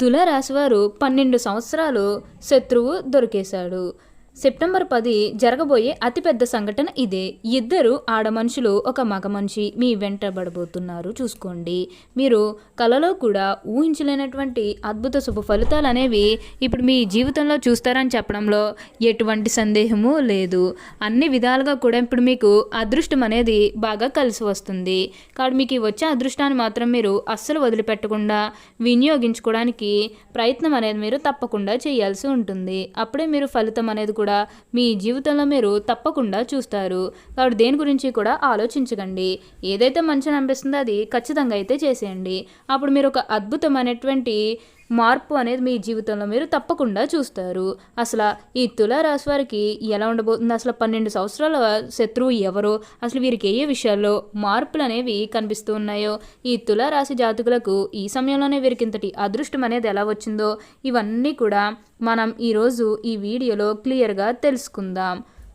తులారాశివారు పన్నెండు సంవత్సరాలు శత్రువు దొరికేశాడు. సెప్టెంబర్ పది జరగబోయే అతిపెద్ద సంఘటన ఇదే. ఇద్దరు ఆడ మనుషులు ఒక మగ మనిషి మీ వెంటబడబోతున్నారు చూసుకోండి. మీరు కలలో కూడా ఊహించలేనటువంటి అద్భుత శుభ ఫలితాలు అనేవి ఇప్పుడు మీ జీవితంలో చూస్తారని చెప్పడంలో ఎటువంటి సందేహము లేదు. అన్ని విధాలుగా కూడా ఇప్పుడు మీకు అదృష్టం అనేది బాగా కలిసి వస్తుంది. కాబట్టి మీకు వచ్చే అదృష్టాన్ని మాత్రం మీరు అస్సలు వదిలిపెట్టకుండా వినియోగించుకోవడానికి ప్రయత్నం అనేది మీరు తప్పకుండా చేయాల్సి ఉంటుంది. అప్పుడే మీరు ఫలితం అనేది కూడా మీ జీవితంలో మీరు తప్పకుండా చూస్తారు. కాబట్టి దేని గురించి కూడా ఆలోచించకండి. ఏదైతే మంచిని అనిపిస్తుందో అది ఖచ్చితంగా అయితే చేసేయండి. అప్పుడు మీరు ఒక అద్భుతమైనటువంటి మార్పు అనేది మీ జీవితంలో మీరు తప్పకుండా చూస్తారు. అసలు ఈ తులారాశి వారికి ఎలా ఉండబోతుంది? అసలు పన్నెండు సంవత్సరాల శత్రువు ఎవరు? అసలు వీరికి ఏ విషయాల్లో మార్పులు అనేవి కనిపిస్తూ ఉన్నాయో? ఈ తులారాశి జాతకులకు ఈ సమయంలోనే వీరికి ఇంతటి అదృష్టం అనేది ఎలా వచ్చిందో? ఇవన్నీ కూడా మనం ఈరోజు ఈ వీడియోలో క్లియర్గా తెలుసుకుందాం.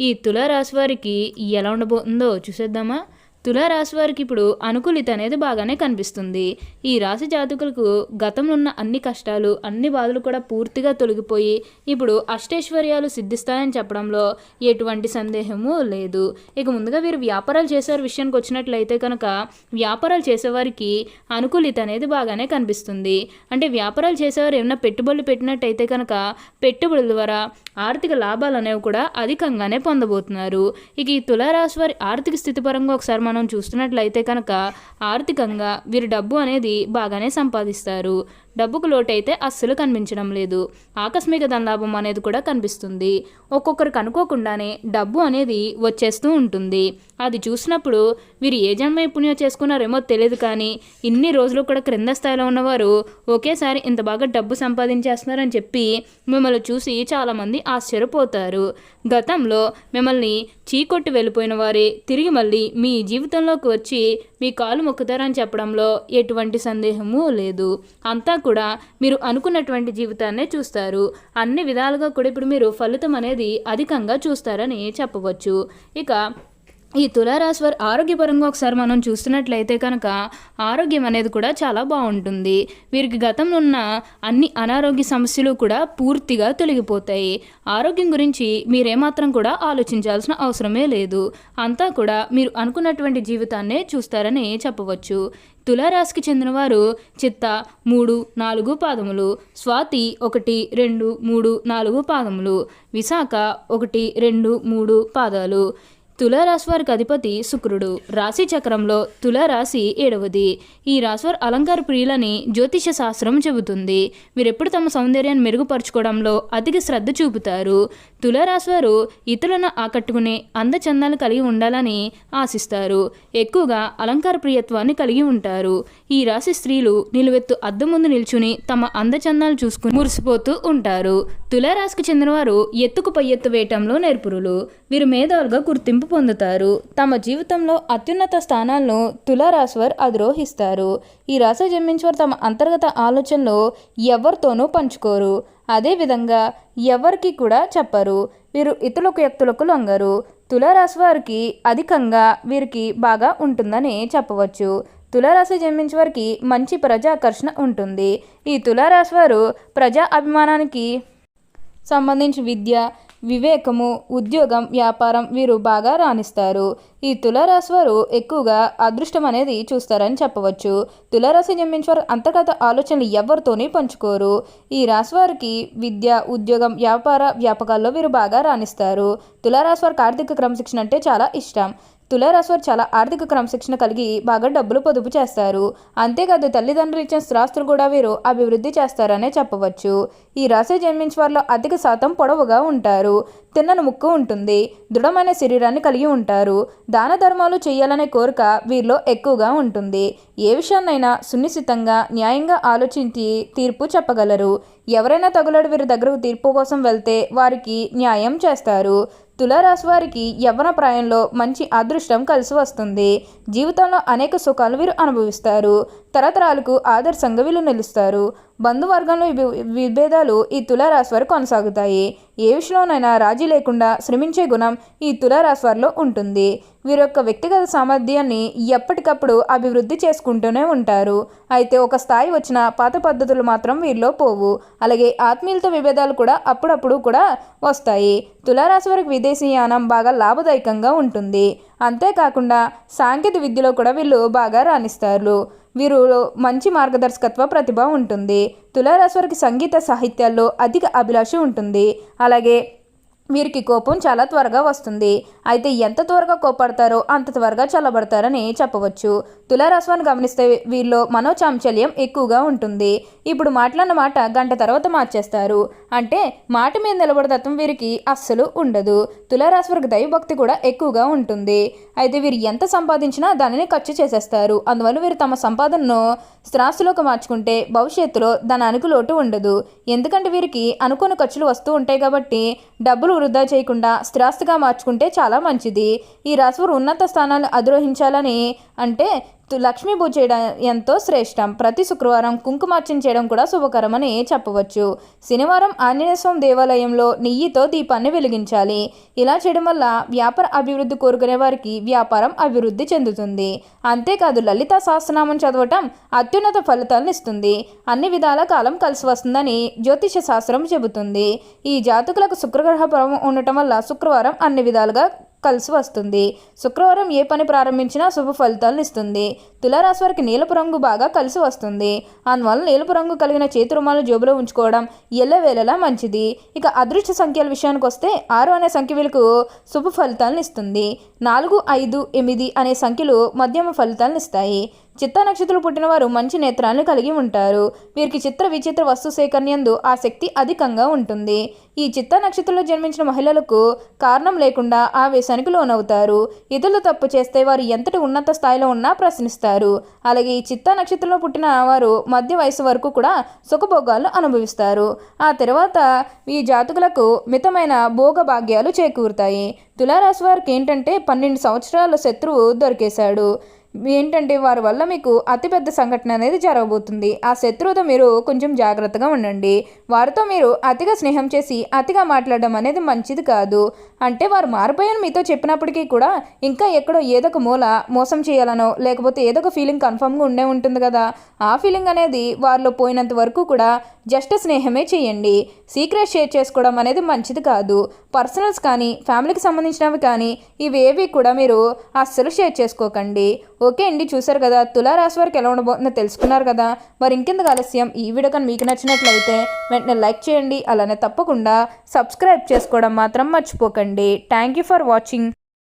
ఈ తులారాశి వారికి ఎలా ఉండబోతుందో చూసేద్దామా? తులారాశి వారికి ఇప్పుడు అనుకూలిత అనేది బాగానే కనిపిస్తుంది. ఈ రాశి జాతకులకు గతంలో ఉన్న అన్ని కష్టాలు అన్ని బాధలు కూడా పూర్తిగా తొలగిపోయి ఇప్పుడు అష్టైశ్వర్యాలు సిద్ధిస్తాయని చెప్పడంలో ఎటువంటి సందేహము లేదు. ఇక ముందుగా వీరు వ్యాపారాలు చేసే విషయానికి వచ్చినట్లయితే కనుక వ్యాపారాలు చేసేవారికి అనుకూలిత అనేది బాగానే కనిపిస్తుంది. అంటే వ్యాపారాలు చేసేవారు ఏమైనా పెట్టుబడులు పెట్టినట్టయితే కనుక పెట్టుబడుల ద్వారా ఆర్థిక లాభాలు అనేవి కూడా అధికంగానే పొందబోతున్నారు. ఇక ఈ తులారాశి వారి ఆర్థిక స్థితి పరంగా ఒకసారి మనం మనం చూస్తున్నట్లయితే కనుక ఆర్థికంగా వీరు డబ్బు అనేది బాగానే సంపాదిస్తారు. డబ్బుకు లోటైతే అస్సలు కనిపించడం లేదు. ఆకస్మిక ధనలాభం అనేది కూడా కనిపిస్తుంది. ఒక్కొక్కరికి అనుకోకుండానే డబ్బు అనేది వచ్చేస్తూ ఉంటుంది. అది చూసినప్పుడు వీరు ఏ జన్మ పుణ్యం చేసుకున్నారేమో తెలియదు కానీ ఇన్ని రోజులు కూడా క్రింద స్థాయిలో ఉన్నవారు ఒకేసారి ఇంత బాగా డబ్బు సంపాదించేస్తున్నారని చెప్పి మిమ్మల్ని చూసి చాలామంది ఆశ్చర్యపోతారు. గతంలో మిమ్మల్ని చీకొట్టి వెళ్ళిపోయిన వారే తిరిగి మళ్ళీ మీ జీవితంలోకి వచ్చి మీ కాలు మొక్కుతారని చెప్పడంలో ఎటువంటి సందేహము లేదు. అంతా కూడా మీరు అనుకున్నటువంటి జీవితాన్నే చూస్తారు. అన్ని విధాలుగా కూడా ఇప్పుడు మీరు ఫలితం అనేది అధికంగా చూస్తారని చెప్పవచ్చు. ఇక ఈ తులారాశి వారి ఆరోగ్యపరంగా ఒకసారి మనం చూస్తున్నట్లయితే కనుక ఆరోగ్యం అనేది కూడా చాలా బాగుంటుంది. వీరికి గతంలో ఉన్న అన్ని అనారోగ్య సమస్యలు కూడా పూర్తిగా తొలగిపోతాయి. ఆరోగ్యం గురించి మీరేమాత్రం కూడా ఆలోచించాల్సిన అవసరమే లేదు. అంతా కూడా మీరు అనుకున్నటువంటి జీవితాన్నే చూస్తారని చెప్పవచ్చు. తులారాశికి చెందినవారు చిత్త మూడు నాలుగు పాదములు స్వాతి ఒకటి రెండు మూడు నాలుగు పాదములు విశాఖ ఒకటి రెండు మూడు పాదాలు తులారాశి వారికి అధిపతి శుక్రుడు. రాశి చక్రంలో తులారాశి ఏడవది. ఈ రాశివారు అలంకార ప్రియులని జ్యోతిష శాస్త్రం చెబుతుంది. వీరెప్పుడు తమ సౌందర్యాన్ని మెరుగుపరుచుకోవడంలో అధిక శ్రద్ధ చూపుతారు. తులారాశి వారు ఇతరులను ఆకట్టుకునే అందచందాలు కలిగి ఉండాలని ఆశిస్తారు. ఎక్కువగా అలంకార ప్రియత్వాన్ని కలిగి ఉంటారు. ఈ రాశి స్త్రీలు నిలువెత్తు అద్దం ముందు నిల్చుని తమ అందచందాలు చూసుకుని మురిసిపోతూ ఉంటారు. తులారాశికి చెందినవారు ఎత్తుకు పై ఎత్తు వేయటంలో నేర్పురులు. వీరు మేధావులుగా గుర్తింపు పొందుతారు. తమ జీవితంలో అత్యున్నత స్థానాలను తులారాశివారు అధిరోహిస్తారు. ఈ రాశి జన్మించేవారు తమ అంతర్గత ఆలోచనలు ఎవరితోనూ పంచుకోరు. అదేవిధంగా ఎవరికి కూడా చెప్పరు. వీరు ఇతరులకు వ్యక్తులకు లొంగరు. తులారాశి వారికి అధికంగా వీరికి బాగా ఉంటుందని చెప్పవచ్చు. తులారాశి జన్మించే వారికి మంచి ప్రజాకర్షణ ఉంటుంది. ఈ తులారాశి వారు ప్రజా అభిమానానికి సంబంధించి విద్య వివేకము ఉద్యోగం వ్యాపారం వీరు బాగా రాణిస్తారు. ఈ తులారాశి వారు ఎక్కువగా అదృష్టం అనేది చూస్తారని చెప్పవచ్చు. తులారాశి జన్మించిన వారు అంతర్గత ఆలోచనలు ఎవరితోనే పంచుకోరు. ఈ రాశి వారికి విద్య ఉద్యోగం వ్యాపార వ్యాపకాల్లో వీరు బాగా రాణిస్తారు. తులారాశి వారికి ఆర్థిక క్రమశిక్షణ అంటే చాలా ఇష్టం. తులారాశివారు చాలా ఆర్థిక క్రమశిక్షణ కలిగి బాగా డబ్బులు పొదుపు చేస్తారు. అంతేకాదు తల్లిదండ్రులు ఇచ్చిన స్థిరాస్తులు కూడా వీరు అభివృద్ధి చేస్తారనే చెప్పవచ్చు. ఈ రాశి జన్మించిన వారిలో అధిక శాతం పొడవుగా ఉంటారు. తిన్నని ముక్కు ఉంటుంది. దృఢమైన శరీరాన్ని కలిగి ఉంటారు. దాన ధర్మాలు చేయాలనే కోరిక వీరిలో ఎక్కువగా ఉంటుంది. ఏ విషయాన్నైనా సునిశ్చితంగా న్యాయంగా ఆలోచించి తీర్పు చెప్పగలరు. ఎవరైనా తగులడు వీరి దగ్గరకు తీర్పు కోసం వెళ్తే వారికి న్యాయం చేస్తారు. తులారాశి వారికి యవ్వన ప్రాయంలో మంచి అదృష్టం కలిసి వస్తుంది. జీవితంలో అనేక సుఖాలు వీరు అనుభవిస్తారు. తరతరాలకు ఆదర్శంగా వీళ్ళు నిలుస్తారు. బంధువర్గంలో విభేదాలు ఈ తులారాశి వారు కొనసాగుతాయి. ఏ విషయంలోనైనా రాజీ లేకుండా శ్రమించే గుణం ఈ తులారాశి వారిలో ఉంటుంది. వీరి యొక్క వ్యక్తిగత సామర్థ్యాన్ని ఎప్పటికప్పుడు అభివృద్ధి చేసుకుంటూనే ఉంటారు. అయితే ఒక స్థాయి వచ్చిన పాత పద్ధతులు మాత్రం వీరిలో పోవు. అలాగే ఆత్మీయులతో విభేదాలు కూడా అప్పుడప్పుడు కూడా వస్తాయి. తులారాశి వారికి విదేశీయానం బాగా లాభదాయకంగా ఉంటుంది. అంతేకాకుండా సాంకేతిక విద్యలో కూడా వీళ్ళు బాగా రాణిస్తారు. వీరు మంచి మార్గదర్శకత్వ ప్రతిభ ఉంటుంది. తులారాశి వారికి సంగీత సాహిత్యాల్లో అధిక అభిలాష ఉంటుంది. అలాగే వీరికి కోపం చాలా త్వరగా వస్తుంది. అయితే ఎంత త్వరగా కోపడతారో అంత త్వరగా చల్లబడతారని చెప్పవచ్చు. తులారాశివాన్ని గమనిస్తే వీరిలో మనోచాంచల్యం ఎక్కువగా ఉంటుంది. ఇప్పుడు మాట్లాడిన మాట గంట తర్వాత మార్చేస్తారు. అంటే మాట మీద నిలబడే తత్వం వీరికి అస్సలు ఉండదు. తులారాశి వారికి దైవభక్తి కూడా ఎక్కువగా ఉంటుంది. అయితే వీరు ఎంత సంపాదించినా దానిని ఖర్చు చేసేస్తారు. అందువల్ల వీరు తమ సంపాదనను స్థిరాస్తులోకి మార్చుకుంటే భవిష్యత్తులో ధనానికి లోటు ఉండదు. ఎందుకంటే వీరికి అనుకోని ఖర్చులు వస్తూ ఉంటాయి కాబట్టి డబ్బులు వృధా చేయకుండా స్థిరాస్తిగా మార్చుకుంటే చాలా మంచిది. ఈ రాశివారు ఉన్నత స్థానాలు అధిరోహించాలని అంటే లక్ష్మీ పూజ చేయడం ఎంతో శ్రేష్టం. ప్రతి శుక్రవారం కుంకుమార్చన చేయడం కూడా శుభకరమని చెప్పవచ్చు. శనివారం ఆంజనేయస్వామి దేవాలయంలో నెయ్యితో దీపాన్ని వెలిగించాలి. ఇలా చేయడం వల్ల వ్యాపార అభివృద్ధి కోరుకునే వారికి వ్యాపారం అభివృద్ధి చెందుతుంది. అంతేకాదు లలిత సహస్రనామం చదవటం అత్యున్నత ఫలితాలను ఇస్తుంది. అన్ని విధాల కాలం కలిసి వస్తుందని జ్యోతిష శాస్త్రం చెబుతుంది. ఈ జాతకులకు శుక్రగ్రహ ప్రభావం ఉండటం వల్ల శుక్రవారం అన్ని విధాలుగా కలిసి వస్తుంది. శుక్రవారం ఏ పని ప్రారంభించినా శుభ ఫలితాలను ఇస్తుంది. తులారాశి వారికి నీలపు రంగు బాగా కలిసి వస్తుంది. అందువల్ల నీలపు రంగు కలిగిన చేతి రుమాలు జోబులో ఉంచుకోవడం ఎల్లవేళలా మంచిది. ఇక అదృష్ట సంఖ్యల విషయానికి వస్తే ఆరు అనే సంఖ్య వీళ్ళకు శుభ ఫలితాలను ఇస్తుంది. నాలుగు ఐదు ఎనిమిది అనే సంఖ్యలు మధ్యమ ఫలితాలను ఇస్తాయి. చిత్త నక్షత్రం పుట్టిన వారు మంచి నేత్రాలను కలిగి ఉంటారు. వీరికి చిత్ర విచిత్ర వస్తు సేకరణయందు శక్తి అధికంగా ఉంటుంది. ఈ చిత్త నక్షత్రంలో జన్మించిన మహిళలకు కారణం లేకుండా ఆవేశానికి లోనవుతారు. ఇతరులు తప్పు చేస్తే వారు ఎంతటి ఉన్నత స్థాయిలో ఉన్నా ప్రశ్నిస్తారు. అలాగే ఈ చిత్త నక్షత్రంలో పుట్టిన వారు మధ్య వయసు వరకు కూడా సుఖభోగాలు అనుభవిస్తారు. ఆ తర్వాత ఈ జాతకులకు మితమైన భోగ భాగ్యాలు చేకూరుతాయి. తులారాశి వారికి ఏంటంటే పన్నెండు సంవత్సరాల శత్రువు దొరికేశాడు. ఏంటంటే వారి వల్ల మీకు అతిపెద్ద సంఘటన అనేది జరగబోతుంది. ఆ శత్రువుతో మీరు కొంచెం జాగ్రత్తగా ఉండండి. వారితో మీరు అతిగా స్నేహం చేసి అతిగా మాట్లాడడం అనేది మంచిది కాదు. అంటే వారు మారిపోయాను మీతో చెప్పినప్పటికీ కూడా ఇంకా ఎక్కడో ఏదో ఒక మూల మోసం చేయాలనో లేకపోతే ఏదో ఒక ఫీలింగ్ కన్ఫర్మ్గా ఉండే ఉంటుంది కదా. ఆ ఫీలింగ్ అనేది వారిలో పోయినంత వరకు కూడా జస్ట్ స్నేహమే చేయండి. సీక్రెట్ షేర్ చేసుకోవడం అనేది మంచిది కాదు. పర్సనల్స్ కానీ ఫ్యామిలీకి సంబంధించినవి కానీ ఇవేవి కూడా మీరు అస్సలు షేర్ చేసుకోకండి. ఓకే అండి చూసారు కదా తులారాశి వారికి ఎలా ఉండబోతుందో తెలుసుకున్నారు కదా. మరి ఇంకెందుకు ఆలస్యం? ఈ వీడియో కానీ మీకు నచ్చినట్లయితే వెంటనే లైక్ చేయండి. అలానే తప్పకుండా సబ్స్క్రైబ్ చేసుకోవడం మాత్రం మర్చిపోకండి. Sunday. Thank you for watching.